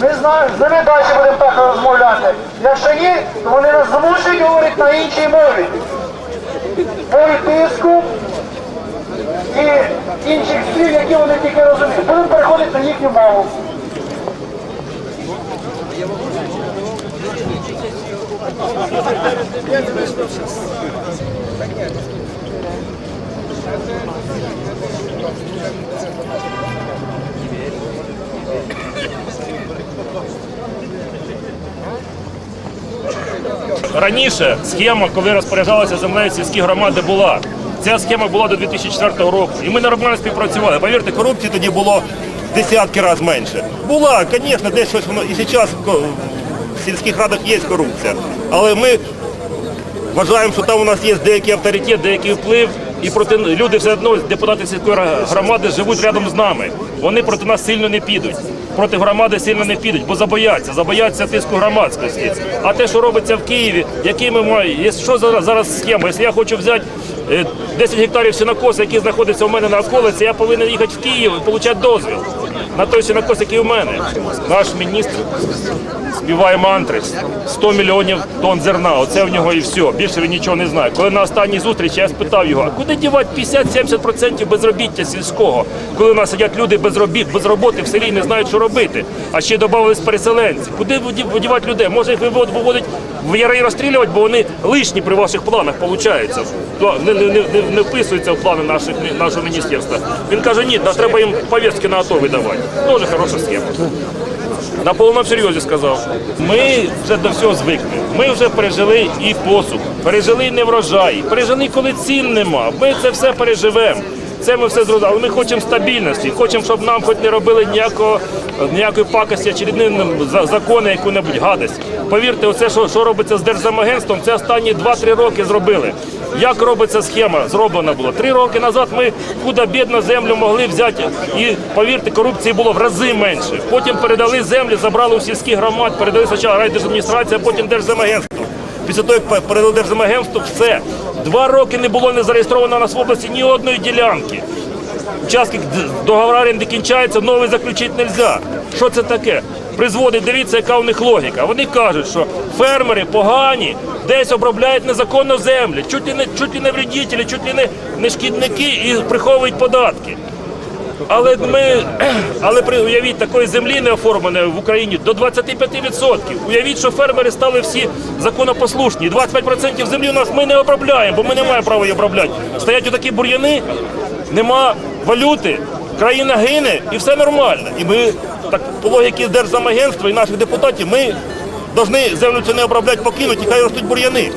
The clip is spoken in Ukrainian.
Ми з ними далі будемо так розмовляти. Якщо ні, то вони нас змушують говорити на іншій мові. Мові тиску і інших слів, які вони тільки розуміють. Будемо переходити на їхню мову. Раніше схема, коли розпоряджалася землею сільські громади, була. Ця схема була до 2004 року. І ми нормально співпрацювали. Повірте, корупції тоді було десятки разів менше. Була, звісно, десь щось воно. І зараз в сільських радах є корупція. Але ми вважаємо, що там у нас є деякий авторитет, деякий вплив. І проти люди все одно, депутати сільської громади, живуть рядом з нами. Вони проти нас сильно не підуть. Проти громади сильно не підуть, бо забояться, забояться тиску громадськості. А те, що робиться в Києві, які ми маємо, що зараз, зараз схема? Якщо я хочу взяти е, 10 гектарів сінокоса, які знаходиться у мене на околиці, я повинен їхати в Київ і отримати дозвіл на той сінокос, який у мене. Наш міністр співає мантри 100 мільйонів тонн зерна. Оце в нього і все. Більше він нічого не знає. Коли на останній зустрічі я спитав його, а куди дівати 50-70% безробіття сільського, коли у нас сидять люди без робіт, без роботи в селі і не знають, що робити. А ще додавались переселенці. Куди видівати людей? Може їх вивод- виводить і розстрілювати, бо вони лишні при ваших планах виходить. Не, не, не, не, не вписуються в плани наших, нашого міністерства. Він каже, ні, треба їм повістки на АТО видавати. Дуже хороша схема. На повному серйозі сказав. Ми вже до всього звикли. Ми вже пережили і посух, пережили і неврожай, пережили, коли цін нема. Ми це все переживемо. Це ми все зрозуміли. Але ми хочемо стабільності, хочемо, щоб нам хоч не робили ніякого, ніякої пакості, очередні за- закони, яку-небудь гадость. Повірте, оце, що, що робиться з Держзамагентством, це останні 2-3 роки зробили. Як робиться схема? Зроблена була. Три роки назад ми куди бідно землю могли взяти. І повірте, корупції було в рази менше. Потім передали землі, забрали у сільські громад, передали спочатку райдержадміністрація, потім Держзамагентство. Після того, як передали Держзамагентство, все. Два роки не було не зареєстровано у нас області ні одної ділянки. Участки договора оренди кінчаються, новий заключити не можна. Що це таке? Призводить, дивіться, яка у них логіка. Вони кажуть, що фермери погані, десь обробляють незаконно землі, чуть ли не чуть ли не вредителі, чуть ли не, не шкідники і приховують податки. Але ми, але при уявіть такої землі не оформленої в Україні до 25%. Уявіть, що фермери стали всі законопослушні. 25% землі у нас ми не обробляємо, бо ми не маємо права її обробляти. Стоять отакі бур'яни, нема валюти, країна гине і все нормально. І ми так по логіки Держзамагентства і наших депутатів ми повинні землю цю не обробляти, покинути, і хай ростуть бур'яни.